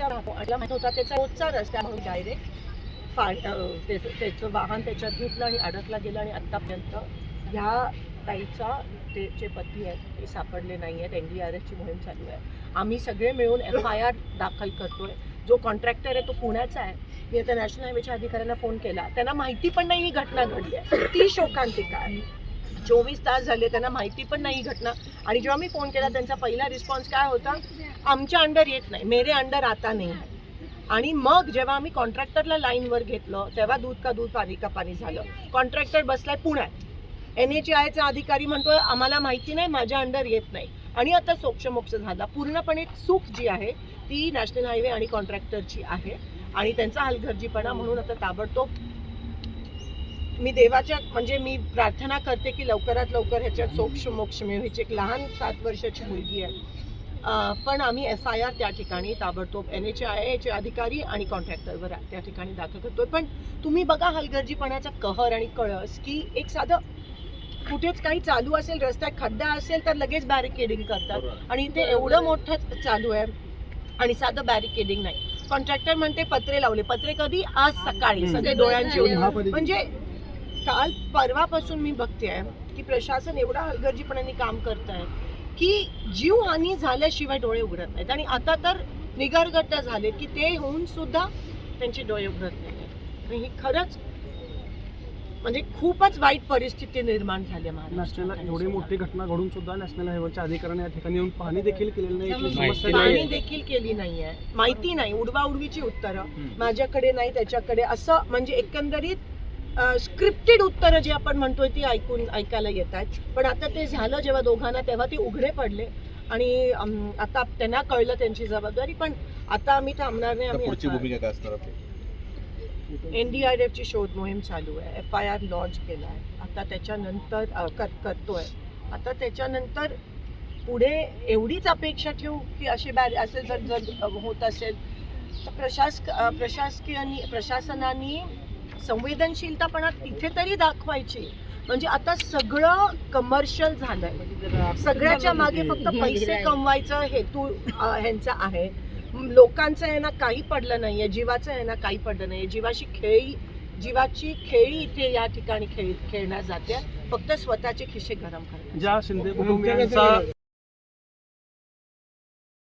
वर्षा माहीत होता त्याचा रोजचा रस्ता म्हणून डायरेक्ट त्याचं वाहन त्याच्यात घेतलं आणि अडकला गेलं आणि आत्तापर्यंत ह्या ताईचा ते जे पती आहेत ते सापडले नाही आहेत एन डी आर एसची मोहीम चालू आहे. आम्ही सगळे मिळून एफ आय आर दाखल करतोय. जो कॉन्ट्रॅक्टर आहे तो पुण्याचा आहे. मी आता नॅशनल हायवेच्या अधिकाऱ्यांना फोन केला. त्यांना माहिती पण नाही ही घटना घडली आहे. ती शोकांतिका आहे. चोवीस तास झाले त्यांना माहिती पण नाही घटना. आणि जेव्हा मी फोन केला त्यांचा पहिला रिस्पॉन्स काय होता? आमच्या अंडर येत नाही. मेरे अंडर आता नाही. आहे आणि मग जेव्हा आम्ही कॉन्ट्रॅक्टरला लाईनवर घेतलं तेव्हा दूध का दूध पाणी का पाणी झालं. कॉन्ट्रॅक्टर बसलाय पुण्यात. एन एच आयचा अधिकारी म्हणतोय आम्हाला माहिती नाही माझ्या अंडर येत नाही. आणि आता सोक्षमोक्ष झाला. पूर्णपणे चूक जी आहे ती नॅशनल हायवे आणि कॉन्ट्रॅक्टरची आहे. आणि त्यांचा हलगर्जीपणा म्हणून आता ताबडतोब मी देवाच्या म्हणजे मी प्रार्थना करते की लवकरात लवकर ह्याच्यात सोक्ष मोक्ष मिळेल ह्याची एक लहान सात वर्षाची मुलगी आहे. पण आम्ही एफ आय आर त्या ठिकाणी ताबडतोब एन एच आय एचे अधिकारी आणि कॉन्ट्रॅक्टरवर त्या ठिकाणी दाखल करतोय. पण तुम्ही बघा हलगर्जीपणाचा कहर आणि कळस की एक साधं कुठेच काही चालू असेल रस्त्यात खड्डा असेल तर लगेच बॅरिकेडिंग करतात. आणि इथे एवढं मोठं चालू आहे आणि साधं बॅरिकेडिंग नाही. कॉन्ट्रॅक्टर म्हणते पत्रे लावले. पत्रे कधी? आज सकाळी. सगळे डोळ्यांची. म्हणजे काल परवापासून मी बघते की प्रशासन एवढा हलगर्जीपणाने काम करत आहे की जीवहानी झाल्याशिवाय डोळे उघडत नाहीत. आणि आता तर निगरगट्ट झाले की ते होऊन सुद्धा त्यांचे डोळे उघडत नाही आणि ही खरंच म्हणजे खूपच वाईट परिस्थिती निर्माण झाली आहे नॅशनल एवढी मोठी घटना घडून सुद्धा नॅशनल हायवेच्या अधिकाऱ्यांनी या ठिकाणी येऊन पाहणी देखील केलेली नाही आहे? देखील केली नाहीये माहिती नाही. उडवा उडवीची उत्तरं माझ्याकडे नाही त्याच्याकडे. असं म्हणजे एकंदरीत स्क्रिप्टेड उत्तरं जी आपण म्हणतोय ती ऐकून ऐकायला येतात पण आता ते झालं जेव्हा दोघांना तेव्हा ते उघडे पडले. आणि आता त्यांना कळलं त्यांची जबाबदारी पण आता आम्ही थांबणार नाही आम्ही भूमिका काय असणार आपली? एन डी आर एफची शोध मोहीम चालू आहे. एफ आय आर लॉन्च केला आहे. आता त्याच्यानंतर करतोय. आता त्याच्यानंतर पुढे एवढीच अपेक्षा ठेवू की असे बॅर असे जर जर होत असेल तर प्रशास अ, प्रशासकीयांनी प्रशासनाने संवेदनशीलतापणा तिथे तरी दाखवायची. म्हणजे आता सगळं कमर्शियल झालंय. सगळ्याच्या मागे फक्त पैसे कमवायचा हेतू ह्यांचा आहे. लोकांचं आहे ना काही पडलं नाहीये जीवाचं आहे ना काही पडलं नाहीये. जीवाची खेळी जीवाची खेळी इथे या ठिकाणी खेळ खेळण्यात जाते फक्त स्वतःचे खिसे गरम करण्यात ज्या शिंदे कुटुंबियांचा